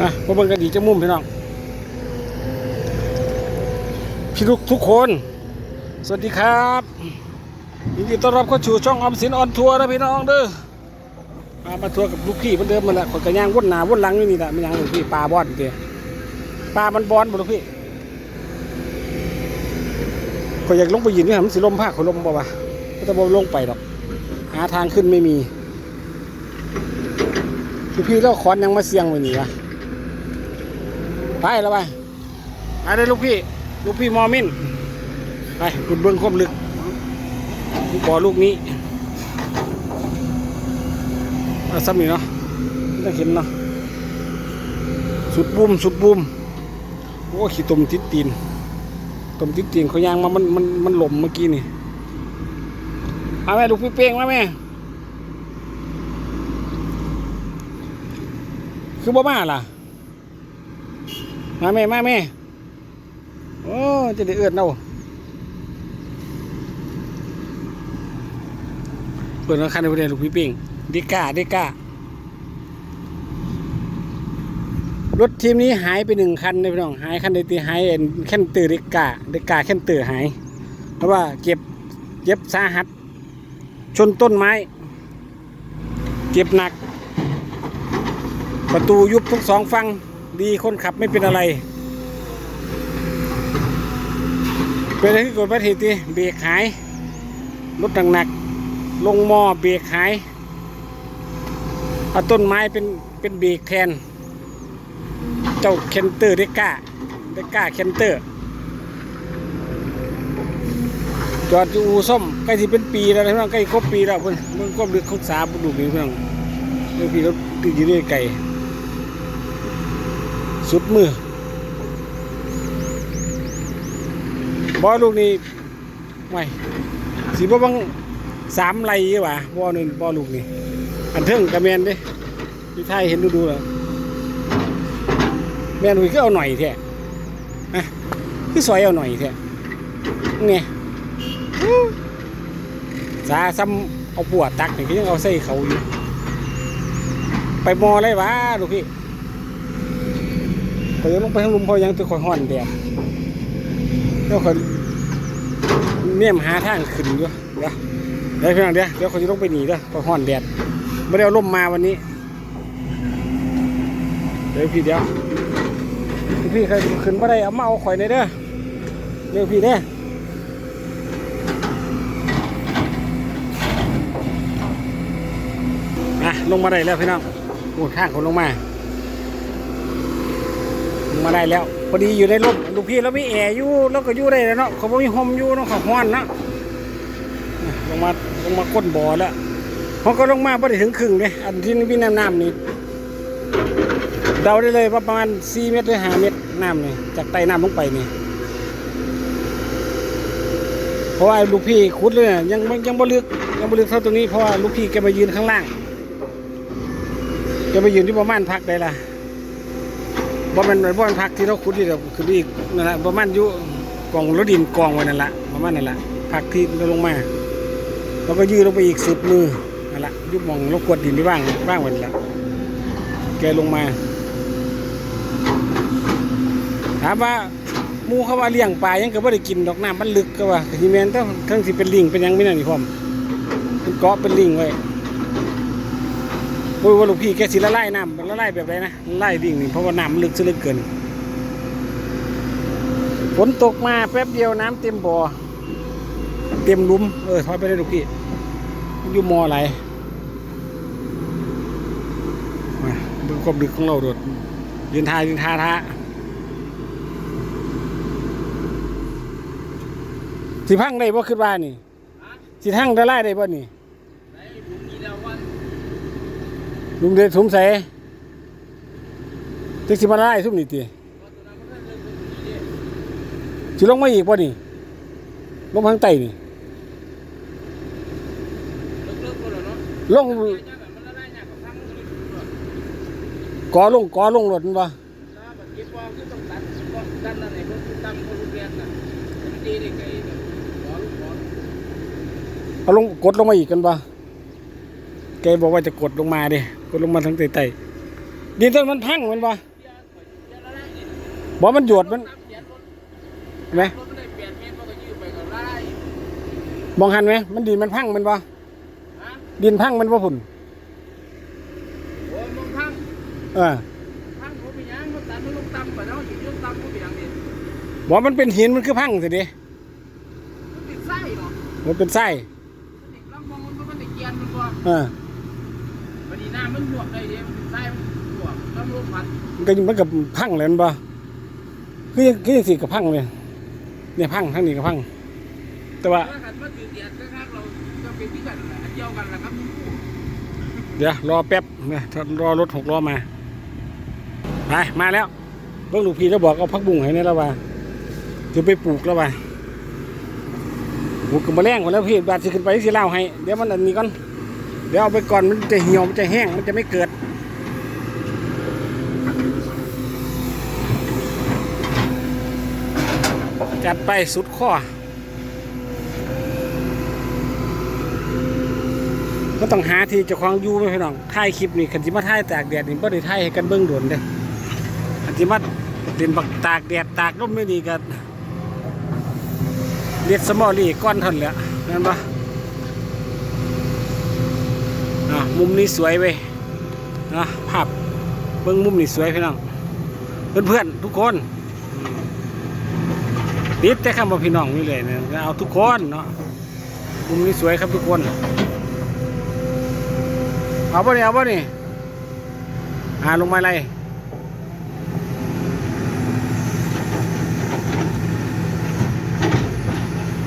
นะมาเบิ่งกันอีจะมุมพี่น้อง พี่ทุกทุกคน สวัสดีครับยินดีต้อนรับเข้าสู่ช่องออมสินออนทัวร์นะพี่น้องเด้อมามาทัวร์กับลูกพี่เหมือนเดิมมันแหละคนกระย่างวนหนาวนหลังอยู่นี่แหละไม่ยังลูกพี่ปลาบอนเดียปลามันบอนบ่ลูกพี่ก็อยากลงไปยืนนี่ฮะมันสิลมผ้าขอลมบ่วะก็จะบ่ลงไปหรอก หาทางขึ้นไม่มีพี่แล้วขอนยังมาเสียงไว้นี่วะ ไปแล้วไปไปเลยลูกพี่ ลูกพี่มอมินไปคุณเบิ้งคมลึกบ่อลูกนี้ซ้ำนี่เนาะได้เห็นเนาะสุดบุ้มสุดบุ้มโอ้ขี้ตมติดตีนตมติดตีนเขายางมามันมันมันหล่มเมื่อกี้นี่มาแม่ลูกพี่เป้งมาแม่คือบ่มาล่ะ มาแม่มาแม่โอ้จะได้เอื้อนเอาเปิดราคาในประเด็นลูกพี่ป้งดิก้าดิก้ารถทีมนี้หายไปหนึ่งคันเลยพี่น้องหายคันใดตีหายเอ็นแค่นตือดิก้าดิก้าแค่นตือหาย เพราะว่าเจ็บเจ็บสาหัส ชนต้นไม้เจ็บหนัก ประตูยุบทุกสองฝั่ง ดีคนขับไม่เป็นอะไร เป็นอะไรที่เกิดอุบัติเหตุดิเบรกหาย รถหนักๆลงหมอเบรกหายเอาต้นไม้เป็นเป็นเบรกแทน เจ้าเคนเตอร์เดก้าเดก้าเคนเตอร์ จอดอยู่อู่ส้มใกล้ที่เป็นปีแล้วนะพี่น้องใกล้ครบปีแล้วเพิ่อนมันก็ดึกเขาสาบุดูนี่พี่น้องเรื่องพี่รถติดอยู่ด้วยไก่ สุดมือบอลูกนี้ไม่สีบ่บังสามไหลอยู่ว่ะบอนึงบอลูกนี้อันเทิงกระแมนด้ที่ไทยเห็นดูดูแล้วแมนอุ้ยก็เอาหน่อยแท้ฮะคือซอยเอาหน่อยแท้ไงสาซ้ำเอาปวดตักนี่ก็ยังเอาใส่เขาอยู่ไปมอเลยวะลูกพี่ พอยังลงไปทางลุมพอยังตัวคอยห่อนแดดแล้วคอยเนี่ยมหาทางขึ้นอยู่เดี๋ยวเดี๋ยวพี่น้องเดี๋ยวเดี๋ยวเขาจะต้องไปหนีด้อเพราะห้อนแดดไม่ได้เอาร่มมาวันนี้ เดี๋ยวพี่เดี๋ยวพี่เคยขึ้นมาได้เอามาเอาข่อยในเด้อเดี๋ยวพี่เด้ออะลงมาได้แล้วพี่น้องโอ้างคนลงมา มาได้แล้ว พอดีอยู่ในร่มลูกพี่แล้วมีแอร์อยู่แล้วก็อยู่ได้แล้วเนาะเขาบ่มีห่มอยู่เนาะเขาห้อนนะลงมาลงมาก้นบ่อแล้วเขาก็ลงมาพอได้ถึงครึ่งเลยอันที่พี่น้ำน้ำนี่เดาได้เลยว่าประมาณ4เมตรหรือ5เมตรน้ำนี่จากใต้น้ำลงไปนี่เพราะว่าลูกพี่ขุดเลยยังยังบ่ลึกยังบ่ลึกเท่าตรงนี้เพราะว่าลูกพี่แกมายืนข้างล่างแกมายืนที่ประมาณพักได้ละ บ่แมันบ่แมันพักที่เราขุดที่เราคืออีกนั่นแหละประมาณอยู่กองรถดินกองไว้นั่นแหละประมาณนั่นแหละพักที่เราลงมาแล้วก็ยืดลงไปอีกสุดมือนั่นแหละยุบมองเรากวดดินที่บ้างบ้างไว้นั่นแหละแกลงมา ถามว่ามูเขาว่าเลี้ยงปลายังก็บ่ได้กินดอกน้ำมันลึกก็ว่าที่แม่นทั้งทั้งสิเป็นลิงเป็นยังไม่นั่นนี่พร้อมเป็นเกาะเป็นลิงไว้ โอ้ยว่าลูกพี่แกสิละลายน้ำละลายแบบไรนะละลายดิ่งนี่เพราะว่าน้ำมันลึกซะเหลือเกินฝนตกมาแป๊บเดียวน้ำเต็มบ่อเต็มลุมเออทอดไปได้ลูกพี่อยู่มออะไรมาดูความดึกของเราโดดยืนทายืนทาท่าสิพังได้บ่ขึ้นว่านี่สิทั้งละลายได้บ่นี่ ลุงเดชสงสัยจักสิมาไล่ซุ่มนี่ติสิลงมาอีกป่ะนี่ลงทางใต้นี่ลงกอลงกอลงรถมันปะเอาลงกดลงมาอีกกันปะแกบอกว่าจะกดลงมาดิ ดลงมาทั้งใต้ๆดินต้นมันพังมันปะเดี๋ยวบอกมันหยวดมันน้ำเขียนรถเห็นไหมรถไม่ได้เปลี่ยนเมตรมันก็ยืดไปกับไล่มองหันไหมมันดินมันพังมันบ่ฮะดินพังมันบ่พุ่นโอ้ยมึงพังเออพังเขาไปยังมันตันมันลงต่ำไปแล้วอยู่ลงต่ำเขาไปยังนี่บอกมันเป็นหินมันคือพังสิเดิมันติดไส้เนาะมันเป็นไส้มันติดลำมองมันก็มันติดเกียนมันก็เออวันนี้หน้า มันบวกได้เดียวมันติดไส้มันบวกน้ำลมพัดมันก็มันกับพังเลยมันบ่คือยังคือยังสิกับพังเลยเนี่ยพังทั้งนี้กับพัง แต่ว่าถ้ากันว่าตื่นเตียนก็ครับเราจะเป็นที่กันอันเดียวกันแหละครับเดี๋ยวรอแป๊บนะรอรถหกล้อมาไปมาแล้วเบิ่งลูกพี่แล้วบอกเอาพักบุ้งให้เนี่ยแล้วว่าจะไปปลูกแล้วว่าปลูกกับมะแรงหมดแล้วพี่บาดสิขึ้นไปสิเล่าให้ เดี๋ยวมันอันนี้ก่อน เดี๋ยวเอาไปก่อนมันจะเหี่ยวมันจะแห้งมันจะไม่เกิด จัดไปสุดข้อ ก็ต้องหาที่จะคลองยูไหมพี่น้องถ่ายคลิปนี่คันจิมาถ่ายตากแดดนี่บ่ได้ถ่ายให้กันเบิ่งโดนเด้คันจิมาเล่นบักตากแดดตากลมไม่ดีกันเลียดสมอลี่ก้อนท่านนแหละนั่นปะ อะมุมนี้สวยเว้ยนะภาพเบิ่งมุมนี้สวยพี่น้องเพื่อนๆทุกคนติดแต่คำว่าพี่น้องนี่เลยนะเอาทุกคนเนาะมุมนี้สวยครับทุกคน เอาป่ะนี่เอาป่ะนี่อาลงมาอะไร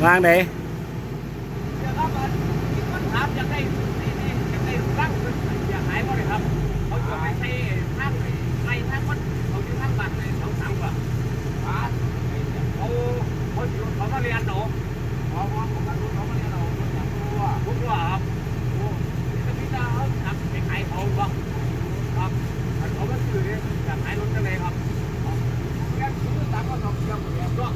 วางไหน เดี๋ยวครับมันถามอยากได้นี่นี่อยากได้รักอยากหายบ่เลยครับเขาจะไปใช้ทางไล่ทางคนเขาจะทางบัตรเลยเขาสั่งว่าป้าเขาเขาเขามาเรียนหนูเขาเขาเขามาเรียนหนูอยากรู้ว่าผมว่าครับโอ้ยพี่ตาเขาทำไปขายเขาบ่ครับเขาก็ซื้อเนี่ยอยากขายรถกันเลยครับแค่ซื้อตามก็ต้องเชื่อหมดแล้วก็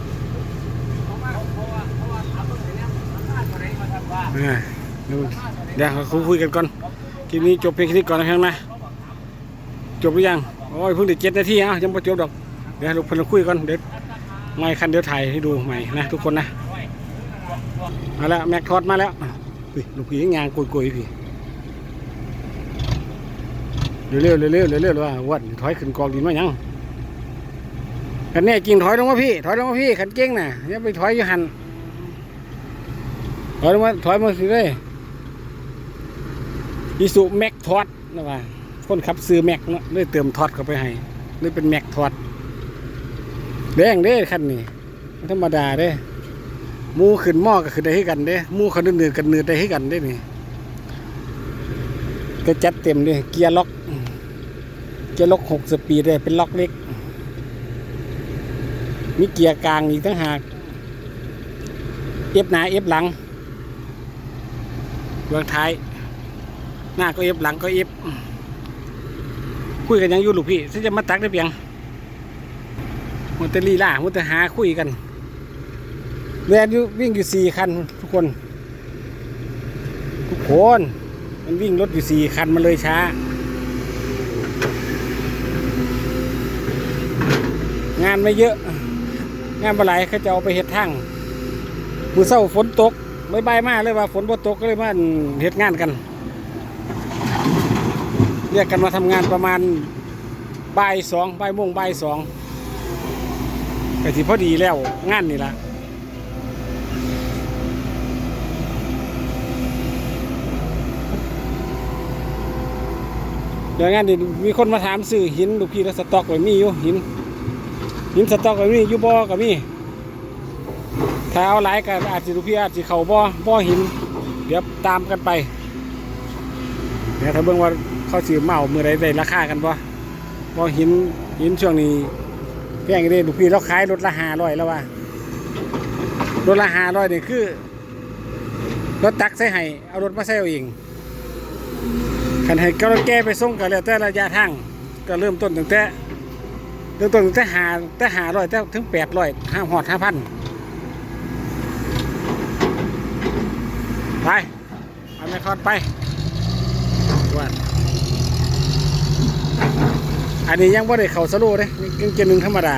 เพราะว่าเพราะว่าเพราะว่าทำตรงไหนเนี่ยราคาเท่าไหร่มาทำว่า อ่าดู เดี๋ยวเขาคุยกันก่อนคลิปนี้จบเพียงแค่นี้ก่อนนะครับนะจบหรือยังโอ้ยเพิ่งได้เจ็ดนาทีอะยังไม่จบดอกเดี๋ยวเราพิ่นคุยก่อนเดี๋ยวไม่คันเดี๋ยวถ่ายให้ดูใหม่นะทุกคนนะมาแล้วแม็กทอดมาแล้วอุ้ยลูกพี่ยังยกุยๆพี่เร็วๆเร็วๆเร็วๆเร็วๆว่าวัดถอยขึ้นกองดินมายังกันแน่จริงถอยลงมาพี่ ถอยลงมาพี่ขันเก่งน่ะอย่าไปถอยอยู่หันถอยลงมาถอยมาสิเลย อิสุแม็กทอดนะว่าคนขับซื้อแม็กเนาะเลยเติมทอดเข้าไปให้เลยเป็นแม็กทอดแดงเด้คันนี้ธรรมดาเด้มูขึ้นหม้อก็ขึ้นได้ให้กันเด้มูเขาเนืดๆกันเนืดได้ให้กันเด้นี่ก็จัดเต็มเลยเกียร์ล็อก เกียร์ล็อกหกสปีดเลยเป็นล็อกเล็ก มีเกียร์กลางอีกตั้งหากเอฟหนาเอฟหลังเบื้องท้าย น้าก็เอฟหลังก็เอฟคุยกันยังอยู่ลูกพี่ฉันจะมาตักได้เพียงมันจะลีล่ามันจะหาคุยกันเรียนอยู่วิ่งอยู่สี่คันทุกคน ทุกคนมันวิ่งรถอยู่สี่คันมันเลยช้างานไม่เยอะ งานปลาไหลเขาจะเอาไปเห็ดทางมือเศร้าฝนตกไม่ใบมากเลยว่าฝนบ่ตกก็เลยมาเห็ดงานกัน เรียกกันมาทำงานประมาณบ่ายสองบ่ายโมงบ่ายสองก็สิพอดีแล้วงานนี่ละเดี๋ยวงานนี้มีคนมาถามซื้อหินลูกพี่แล้วสต็อกไว้มีอยู่หิน หินสต็อกไว้มีอยู่บ่อก็มีถ้าเอาหลายก็อาจจะลูกพี่อาจจะเข่าบ่อบ่อหิน เดี๋ยวตามกันไปเดี๋ยวถ้าเบิ่งว่า เขาสิเมาเมื่อใดได้ราคากันบ่บ่หินหินช่วงนี้แพงเด้ลูกพี่เราขายรถละห้าร้อยแล้วว่ารถละห้าร้อยนี่คือรถตักใส่ให้เอารถมาใส่เอาเองคันให้ก็แก้ไปส่งก็แล้วแต่ระยะทางก็เริ่มต้นตั้งแต่เริ่มต้นตั้งแต่หาแต่หาร้อยแต่ถึงแปดร้อยห้าหอดห้าพันไปเอาไม่คอดไปว่า อันนี้ยังบ่ได้เข้าสโลเลยยังเจนหนึ่งธรรมดา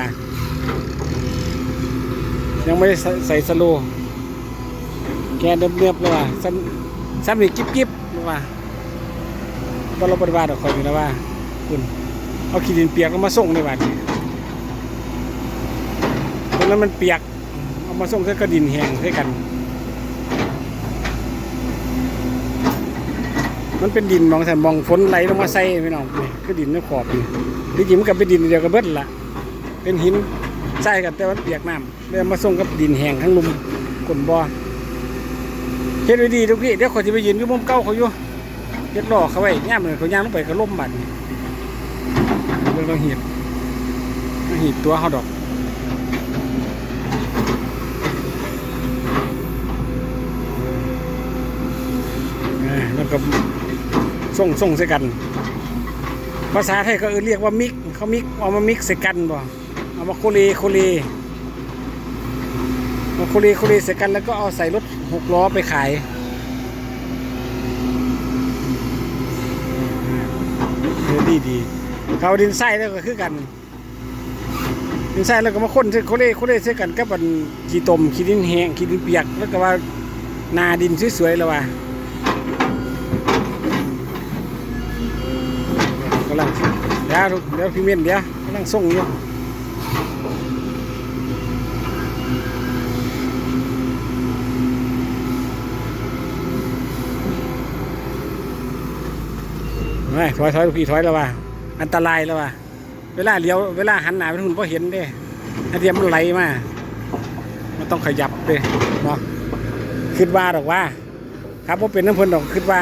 ยังไม่ได้ใส่สโลแกเดิมเนียบเลยว่าซ้ำซ้ำนี่กิ๊บกิ๊บเลยว่าตอนเราปฏิบัติออกคอยอยู่นะว่า คุณเอาขี้ดินเปียกแล้วมาส่งในวันนี้ตรงนั้นมันเปียก เอามาส่งเส้นกระดินแห้งด้วยกัน มันเป็นดินมองแต่มองฝนไหลลงมาใส่พี่น้องนี่คือดินในขอบนี่ที่จริงมันก็เป็นดินเดียวกับเบิดละเป็นหินใส่กันแต่ว่าเปียกน้ำเลยเอามาส่งกับดินแห้งทั้งลุมกลนบ่อเฮ็ดไว้ดีทุกพี่เดี๋ยวขาจะไปยืนอยู่มุมเก้าเขาอยู่เฮ็ดรอเขาไว้ย่ามเลยเขาย่างลงไปก็ล่มบัดนี่เรื่องต้องหีบต้องหีบตัวเขาดอกแล้วก็ ส่งส่งใส่กัน ภาษาไทยก็เออเรียกว่ามิกเขามิกเอามามิกใส่กันบ่เอามาโคเลโคเลมาโคเลโคเลใส่กันแล้วก็เอาใส่รถหกล้อไปขายเออดีดีเขาดินไส้แล้วก็คือกัน ดินไส้แล้วก็มาคนใส่โคเลโคเลใส่กันกับอันขี้ตมขี้ดินแห้งขี้ดินเปียกแล้วก็ว่านาดินสวยๆแล้วว่า ดี๋ยวเดี๋ยวพี่เมียนเดี๋ยวกำลังส่งอยู่ไม่ถอยถอยพี่ถอยแล้วว่ะอันตรายแล้วว่ะเวลาเลี้ยวเวลาหันหน้าไปทางนู้นพอเห็นเด้อันเดียมันไหลมามันต้องขยับเด้เนาะคิดว่าดอกว่า ครับว่าเป็นน้ำพลินดอกคิดว่า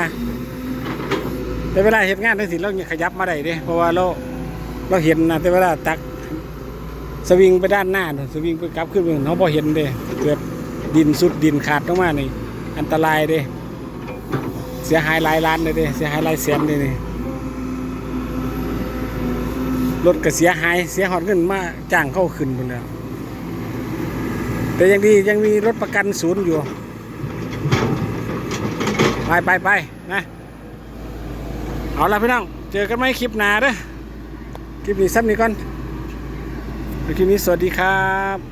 แต่เวลาเห็นงานทั้งสิเราเนี่ยขยับมาได้เด้เพราะว่าเราเราเห็นนะแต่เวลาตักสวิงไปด้านหน้าน่ะสวิงไปกลับขึ้นไปเขาพอเห็นเด้เกิดดินสุดดินขาดลงมานี่อันตรายเด้เสียหายหลายล้านเลยเด้เสียหายหลายแสนเลยนี่รถก็เสียหายเสียหอดเงินมาจ้างเข้าขึ้นหมดแล้วแต่ยังดียังมีรถประกันศูนย์อยู่ ไปไปไปนะ เอาละพี่น้อง เจอกันไหมคลิปหน้าเด้อคลิปนี้ซ้ำนี้ก่อนคลิปนี้สวัสดีครับ